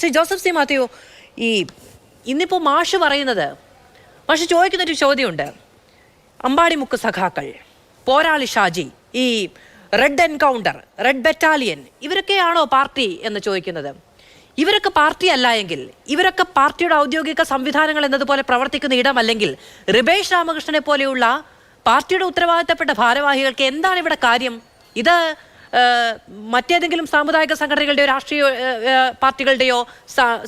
Shri Joseph C Mathew ഈ ഇന്നിപ്പോൾ മാഷ് പറയുന്നത് മാഷ് ചോദിക്കുന്നൊരു ചോദ്യമുണ്ട്. അമ്പാടിമുക്ക് സഖാക്കൾ പോരാളി ഷാജി ഈ റെഡ് എൻകൗണ്ടർ റെഡ് ബറ്റാലിയൻ ഇവരൊക്കെയാണോ പാർട്ടി എന്ന് ചോദിക്കുന്നത്. ഇവരൊക്കെ പാർട്ടി അല്ല എങ്കിൽ ഇവരൊക്കെ പാർട്ടിയുടെ ഔദ്യോഗിക സംവിധാനങ്ങൾ എന്നതുപോലെ പ്രവർത്തിക്കുന്ന ഇടമല്ലെങ്കിൽ റിബേഷ് രാമകൃഷ്ണനെ പോലെയുള്ള പാർട്ടിയുടെ ഉത്തരവാദിത്തപ്പെട്ട ഭാരവാഹികൾക്ക് എന്താണ് ഇവിടെ കാര്യം? ഇത് മറ്റേതെങ്കിലും സാമുദായിക സംഘടനകളുടെയോ രാഷ്ട്രീയ പാർട്ടികളുടെയോ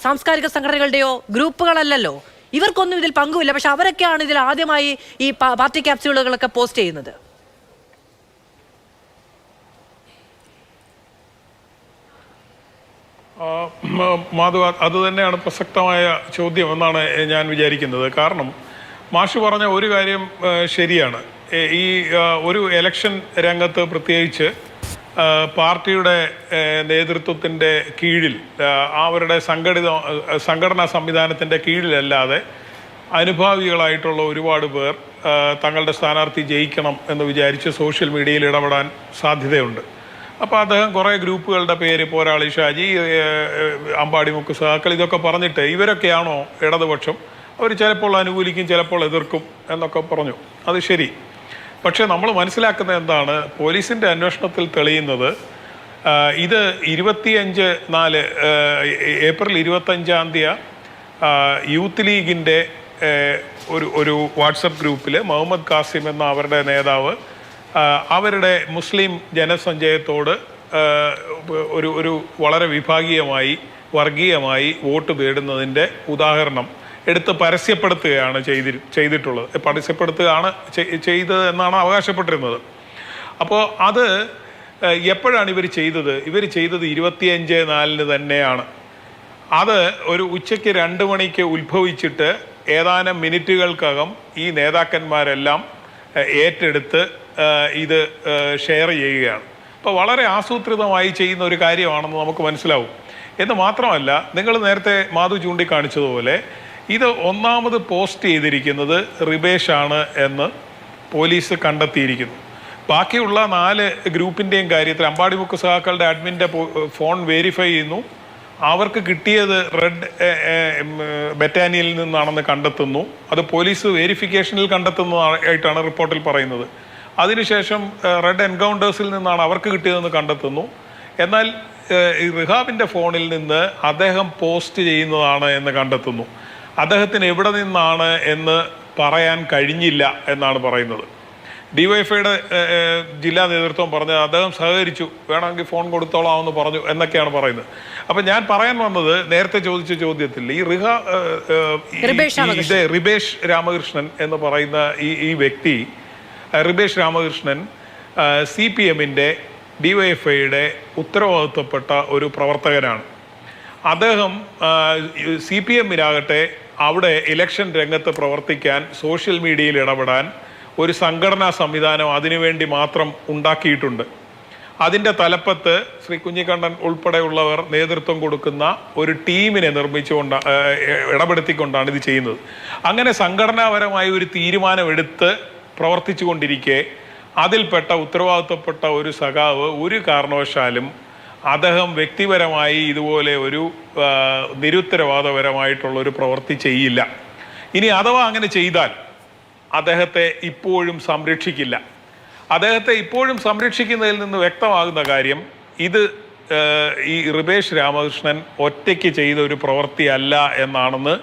സാംസ്കാരിക സംഘടനകളുടെയോ ഗ്രൂപ്പുകളല്ലല്ലോ. ഇവർക്കൊന്നും ഇതിൽ പങ്കുമില്ല പക്ഷെ അവരൊക്കെയാണ് ഇതിൽ ആദ്യമായി ഈ പാർട്ടി ക്യാപ്സ്യൂളുകളൊക്കെ പോസ്റ്റ് ചെയ്യുന്നത്. മാധവ അത് തന്നെയാണ് പ്രസക്തമായ ചോദ്യം എന്നാണ് ഞാൻ വിചാരിക്കുന്നത്. കാരണം മാഷ് പറഞ്ഞ ഒരു കാര്യം ശരിയാണ്. ഈ ഒരു എലക്ഷൻ രംഗത്ത് പ്രത്യേകിച്ച് പാർട്ടിയുടെ നേതൃത്വത്തിന്റെ കീഴിൽ അവരുടെ സംഘടിത സംഘടനാ സംവിധാനത്തിന്റെ കീഴിലല്ലാതെ അനുഭാവികളായിട്ടുള്ള ഒരുപാട് പേർ തങ്ങളുടെ സ്ഥാനാർത്ഥി ജയിക്കണം എന്ന് വിചാരിച്ച് സോഷ്യൽ മീഡിയയിൽ ഇടപെടാൻ സാധ്യതയുണ്ട്. അപ്പോൾ അദ്ദേഹം കുറേ ഗ്രൂപ്പുകളുടെ പേര് പോരാളി ഷാജി അമ്പാടി അമ്പാടിമുക്ക് സഹാക്കൾ ഇതൊക്കെ പറഞ്ഞിട്ട് ഇവരൊക്കെയാണോ ഇടതുപക്ഷം? അവർ ചിലപ്പോൾ അനുകൂലിക്കും ചിലപ്പോൾ എതിർക്കും എന്നൊക്കെ പറഞ്ഞു. അത് ശരി. പക്ഷേ നമ്മൾ മനസ്സിലാക്കുന്നത് എന്താണ്? പോലീസിന്റെ അന്വേഷണത്തിൽ തെളിയുന്നത് ഇത് ഇരുപത്തിയഞ്ച് നാല് ഏപ്രിൽ ഇരുപത്തഞ്ചാം തീയതി യൂത്ത് ലീഗിന്റെ ഒരു ഒരു വാട്സപ്പ് ഗ്രൂപ്പിൽ മുഹമ്മദ് കാസിം എന്ന അവരുടെ നേതാവ് അവരുടെ മുസ്ലിം ജനസഞ്ചയത്തോട് ഒരു ഒരു വളരെ വിഭാഗീയമായി വർഗീയമായി വോട്ട് തേടുന്നതിന്റെ ഉദാഹരണം എടുത്ത് പരസ്യപ്പെടുത്തുകയാണ് ചെയ്തി ചെയ്തിട്ടുള്ളത്. പരസ്യപ്പെടുത്തുകയാണ് ചെയ്- ചെയ്തത് എന്നാണ് അവകാശപ്പെട്ടിരുന്നത്. അപ്പോൾ അത് എപ്പോഴാണ് ഇവർ ചെയ്തത്? ഇവർ ചെയ്തത് ഇരുപത്തിയഞ്ച് നാലിന് തന്നെയാണ്. അത് ഒരു ഉച്ചയ്ക്ക് രണ്ട് മണിക്ക് ഉത്ഭവിച്ചിട്ട് ഏതാനും മിനിറ്റുകൾക്കകം ഈ നേതാക്കന്മാരെല്ലാം ഏറ്റെടുത്ത് ഇത് ഷെയർ ചെയ്യുകയാണ്. അപ്പോൾ വളരെ ആസൂത്രിതമായി ചെയ്യുന്ന ഒരു കാര്യമാണെന്ന് നമുക്ക് മനസ്സിലാവും. എന്ന് മാത്രമല്ല നിങ്ങൾ നേരത്തെ മാധു ചൂണ്ടിക്കാണിച്ചതുപോലെ ഇത് ഒന്നാമത് പോസ്റ്റ് ചെയ്തിരിക്കുന്നത് റിബേഷാണ് എന്ന് പോലീസ് കണ്ടെത്തിയിരിക്കുന്നു. ബാക്കിയുള്ള നാല് ഗ്രൂപ്പിന്റെയും കാര്യത്തിൽ അമ്പാടി ബുക്ക് സഹാക്കളുടെ അഡ്മിന്റെ ഫോൺ വെരിഫൈ ചെയ്യുന്നു. അവർക്ക് കിട്ടിയത് റെഡ് ബറ്റാനിയനിൽ നിന്നാണെന്ന് കണ്ടെത്തുന്നു. അത് പോലീസ് വെരിഫിക്കേഷനിൽ കണ്ടെത്തുന്നതായിട്ടാണ് റിപ്പോർട്ടിൽ പറയുന്നത്. അതിനുശേഷം റെഡ് എൻകൗണ്ടേഴ്സിൽ നിന്നാണ് അവർക്ക് കിട്ടിയതെന്ന് കണ്ടെത്തുന്നു. എന്നാൽ റിഹാബിന്റെ ഫോണിൽ നിന്ന് അദ്ദേഹം പോസ്റ്റ് ചെയ്യുന്നതാണ് എന്ന് കണ്ടെത്തുന്നു. അദ്ദേഹത്തിന് എവിടെ നിന്നാണ് എന്ന് പറയാൻ കഴിഞ്ഞില്ല എന്നാണ് പറയുന്നത്. ഡിവൈഫൈയുടെ ജില്ലാ നേതൃത്വം പറഞ്ഞത് അദ്ദേഹം സഹകരിച്ചു വേണമെങ്കിൽ ഫോൺ കൊടുത്തോളാം എന്ന് പറഞ്ഞു എന്നൊക്കെയാണ് പറയുന്നത്. അപ്പം ഞാൻ പറയാൻ വന്നത് നേരത്തെ ചോദിച്ച ചോദ്യത്തിൽ ഈ റിഹ ഇത് റിബേഷ് രാമകൃഷ്ണൻ എന്ന് പറയുന്ന ഈ ഈ വ്യക്തി റിബേഷ് രാമകൃഷ്ണൻ സി പി എമ്മിന്റെ ഡിവൈഎഫ്ഐയുടെ ഉത്തരവാദിത്വപ്പെട്ട ഒരു പ്രവർത്തകനാണ്. അദ്ദേഹം സി പി എമ്മിനാകട്ടെ അവിടെ ഇലക്ഷൻ രംഗത്ത് പ്രവർത്തിക്കാൻ സോഷ്യൽ മീഡിയയിൽ ഇടപെടാൻ ഒരു സംഘടനാ സംവിധാനം അതിനുവേണ്ടി മാത്രം ഉണ്ടാക്കിയിട്ടുണ്ട്. അതിന്റെ തലപ്പത്ത് ശ്രീ കുഞ്ഞിക്കണ്ണൻ ഉൾപ്പെടെയുള്ളവർ നേതൃത്വം കൊടുക്കുന്ന ഒരു ടീമിനെ നിർമ്മിച്ചുകൊണ്ട് ഇടപെടുത്തിക്കൊണ്ടാണ് ഇത് ചെയ്യുന്നത്. അങ്ങനെ സംഘടനാപരമായ ഒരു തീരുമാനമെടുത്ത് പ്രവർത്തിച്ചു കൊണ്ടിരിക്കെ അതിൽപ്പെട്ട ഉത്തരവാദിത്വപ്പെട്ട ഒരു സഖാവ് ഒരു കാരണവശാലും അദ്ദേഹം വ്യക്തിപരമായി ഇതുപോലെ ഒരു നിരുത്തരവാദപരമായിട്ടുള്ള ഒരു പ്രവൃത്തി ചെയ്യില്ല. ഇനി അഥവാ അങ്ങനെ ചെയ്താൽ അദ്ദേഹത്തെ ഇപ്പോഴും സംരക്ഷിക്കില്ല. അദ്ദേഹത്തെ ഇപ്പോഴും സംരക്ഷിക്കുന്നതിൽ നിന്ന് വ്യക്തമാകുന്ന കാര്യം ഇത് ഈ റിബേഷ് രാമകൃഷ്ണൻ ഒറ്റയ്ക്ക് ചെയ്ത ഒരു പ്രവൃത്തിയല്ല എന്നാണെന്ന്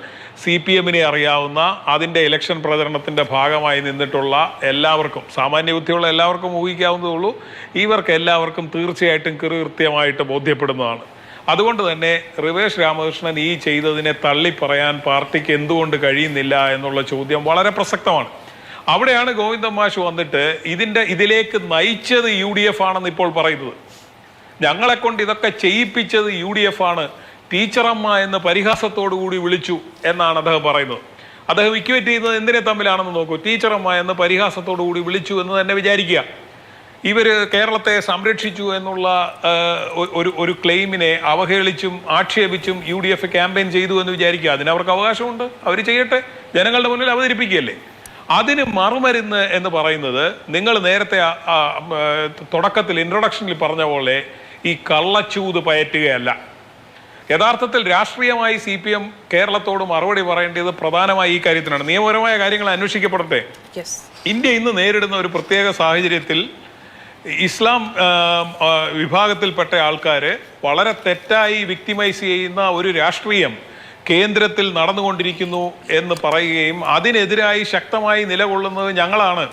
സി പി എമ്മിനെ അറിയാവുന്ന അതിന്റെ ഇലക്ഷൻ പ്രചരണത്തിന്റെ ഭാഗമായി നിന്നിട്ടുള്ള എല്ലാവർക്കും സാമാന്യ ബുദ്ധിയുള്ള എല്ലാവർക്കും ഊഹിക്കാവുന്നതേ ഉള്ളൂ. ഇവർക്ക് എല്ലാവർക്കും തീർച്ചയായിട്ടും കൃത്യമായിട്ട് ബോധ്യപ്പെടുന്നതാണ്. അതുകൊണ്ട് തന്നെ റിവേഷ് രാമകൃഷ്ണൻ ഈ ചെയ്തതിനെ തള്ളി പറയാൻ പാർട്ടിക്ക് എന്തുകൊണ്ട് കഴിയുന്നില്ല എന്നുള്ള ചോദ്യം വളരെ പ്രസക്തമാണ്. അവിടെയാണ് ഗോവിന്ദൻ മാഷ് വന്നിട്ട് ഇതിന്റെ ഇതിലേക്ക് നയിച്ചത് യു ഡി എഫ് ആണെന്ന് ഇപ്പോൾ പറയുന്നത്. ഞങ്ങളെ കൊണ്ട് ഇതൊക്കെ ചെയ്യിപ്പിച്ചത് യു ഡി എഫ് ആണ്. ടീച്ചറമ്മ എന്ന് പരിഹാസത്തോടു കൂടി വിളിച്ചു എന്നാണ് അദ്ദേഹം പറയുന്നത്. അദ്ദേഹം ഇക്വേറ്റ് ചെയ്യുന്നത് എന്തിനെ തമ്മിലാണെന്ന് നോക്കൂ. ടീച്ചറമ്മ എന്ന് പരിഹാസത്തോടു കൂടി വിളിച്ചു എന്ന് തന്നെ വിചാരിക്കുക. ഇവർ കേരളത്തെ സംരക്ഷിച്ചു എന്നുള്ള ഒരു ഒരു ക്ലെയിമിനെ അവഹേളിച്ചും ആക്ഷേപിച്ചും യു ഡി എഫ് ക്യാമ്പയിൻ ചെയ്തു എന്ന് വിചാരിക്കുക. അതിന് അവർക്ക് അവകാശമുണ്ട്. അവർ ചെയ്യട്ടെ. ജനങ്ങളുടെ മുന്നിൽ അവതരിപ്പിക്കുകയല്ലേ? അതിന് മറുമരുന്ന് എന്ന് പറയുന്നത് നിങ്ങൾ നേരത്തെ തുടക്കത്തിൽ ഇൻട്രൊഡക്ഷനിൽ പറഞ്ഞ പോലെ ഈ കള്ളച്ചൂത് പയറ്റുകയല്ല. യഥാർത്ഥത്തിൽ രാഷ്ട്രീയമായി സി പി എം കേരളത്തോട് മറുപടി പറയേണ്ടത് പ്രധാനമായി ഈ കാര്യത്തിനാണ്. നിയമപരമായ കാര്യങ്ങൾ അന്വേഷിക്കപ്പെടട്ടെ. ഇന്ത്യ ഇന്ന് നേരിടുന്ന ഒരു പ്രത്യേക സാഹചര്യത്തിൽ ഇസ്ലാം വിഭാഗത്തിൽപ്പെട്ട ആൾക്കാർ വളരെ തെറ്റായി വിക്ടിമൈസ് ചെയ്യുന്ന ഒരു രാഷ്ട്രീയം കേന്ദ്രത്തിൽ നടന്നുകൊണ്ടിരിക്കുന്നു എന്ന് പറയുകയും അതിനെതിരായി ശക്തമായി നിലകൊള്ളുന്നത് ഞങ്ങളാണ്.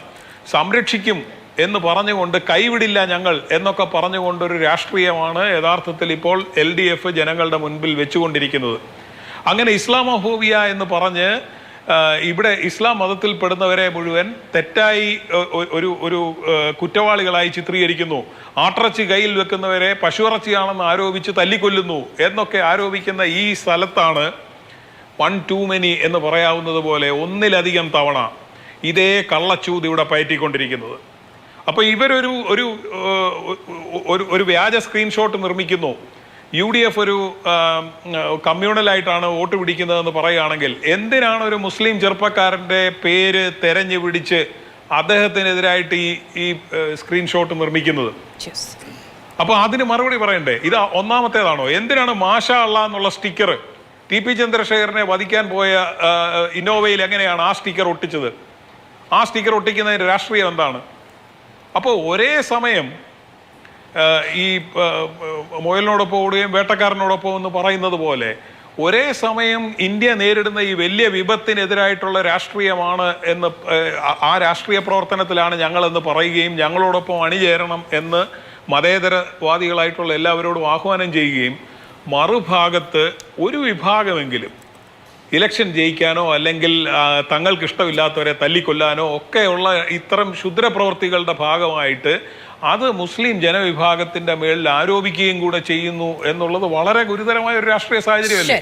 സംരക്ഷിക്കും എന്ന് പറഞ്ഞുകൊണ്ട് കൈവിടില്ല ഞങ്ങൾ എന്നൊക്കെ പറഞ്ഞുകൊണ്ട് ഒരു രാഷ്ട്രീയമാണ് യഥാർത്ഥത്തിൽ ഇപ്പോൾ എൽ ഡി എഫ് ജനങ്ങളുടെ മുൻപിൽ വെച്ചുകൊണ്ടിരിക്കുന്നത്. അങ്ങനെ ഇസ്ലാമോഫോബിയ എന്ന് പറഞ്ഞ് ഇവിടെ ഇസ്ലാം മതത്തിൽ പെടുന്നവരെ മുഴുവൻ തെറ്റായി ഒരു ഒരു കുറ്റവാളികളായി ചിത്രീകരിക്കുന്നു. ആട്ടിറച്ചി കയ്യിൽ വെക്കുന്നവരെ പശുയിറച്ചിയാണെന്ന് ആരോപിച്ച് തല്ലിക്കൊല്ലുന്നു എന്നൊക്കെ ആരോപിക്കുന്ന ഈ സ്ഥലത്താണ് വൺ ടു മെനി എന്ന് പറയാവുന്നത് പോലെ ഒന്നിലധികം തവണ ഇതേ കള്ളച്ചൂത് ഇവിടെ പയറ്റിക്കൊണ്ടിരിക്കുന്നത്. അപ്പോൾ ഇവരൊരു ഒരു ഒരു ഒരു വ്യാജ സ്ക്രീൻഷോട്ട് നിർമ്മിക്കുന്നു. യു ഡി എഫ് ഒരു കമ്മ്യൂണലായിട്ടാണ് വോട്ട് പിടിക്കുന്നതെന്ന് പറയുകയാണെങ്കിൽ എന്തിനാണ് ഒരു മുസ്ലിം ചെറുപ്പക്കാരന്റെ പേര് തെരഞ്ഞു പിടിച്ച് അദ്ദേഹത്തിനെതിരായിട്ട് ഈ ഈ സ്ക്രീൻഷോട്ട് നിർമ്മിക്കുന്നത്? അപ്പോൾ അപ്പൊ അതിന് മറുപടി പറയണ്ടേ? ഇത് ഒന്നാമത്തേതാണോ? എന്തിനാണ് മാഷ അള്ള എന്നുള്ള സ്റ്റിക്കർ? ടി പി ചന്ദ്രശേഖരനെ വധിക്കാൻ പോയ ഇന്നോവയിൽ എങ്ങനെയാണ് ആ സ്റ്റിക്കർ ഒട്ടിച്ചത്? ആ സ്റ്റിക്കർ ഒട്ടിക്കുന്നതിന്റെ രാഷ്ട്രീയം എന്താണ്? അപ്പോൾ ഒരേ സമയം ഈ മുയലിനോടൊപ്പം ഓടുകയും വേട്ടക്കാരനോടൊപ്പം എന്ന് പറയുന്നത് പോലെ ഒരേ സമയം ഇന്ത്യ നേരിടുന്ന ഈ വലിയ വിപത്തിനെതിരായിട്ടുള്ള രാഷ്ട്രീയമാണ് എന്ന് ആ രാഷ്ട്രീയ പ്രവർത്തനത്തിലാണ് ഞങ്ങളെന്ന് പറയുകയും ഞങ്ങളോടൊപ്പം അണിചേരണം എന്ന് മതേതരവാദികളായിട്ടുള്ള എല്ലാവരോടും ആഹ്വാനം ചെയ്യുകയും മറുഭാഗത്ത് ഒരു വിഭാഗമെങ്കിലും ഇലക്ഷൻ ജയിക്കാനോ അല്ലെങ്കിൽ തങ്ങൾക്ക് ഇഷ്ടമില്ലാത്തവരെ തല്ലിക്കൊല്ലാനോ ഒക്കെയുള്ള ഇത്തരം ക്ഷുദ്രപ്രവർത്തികളുടെ ഭാഗമായിട്ട് അത് മുസ്ലിം ജനവിഭാഗത്തിന്റെ മേളിൽ ആരോപിക്കുകയും കൂടെ ചെയ്യുന്നു എന്നുള്ളത് വളരെ ഗുരുതരമായ ഒരു രാഷ്ട്രീയ സാഹചര്യമല്ലേ?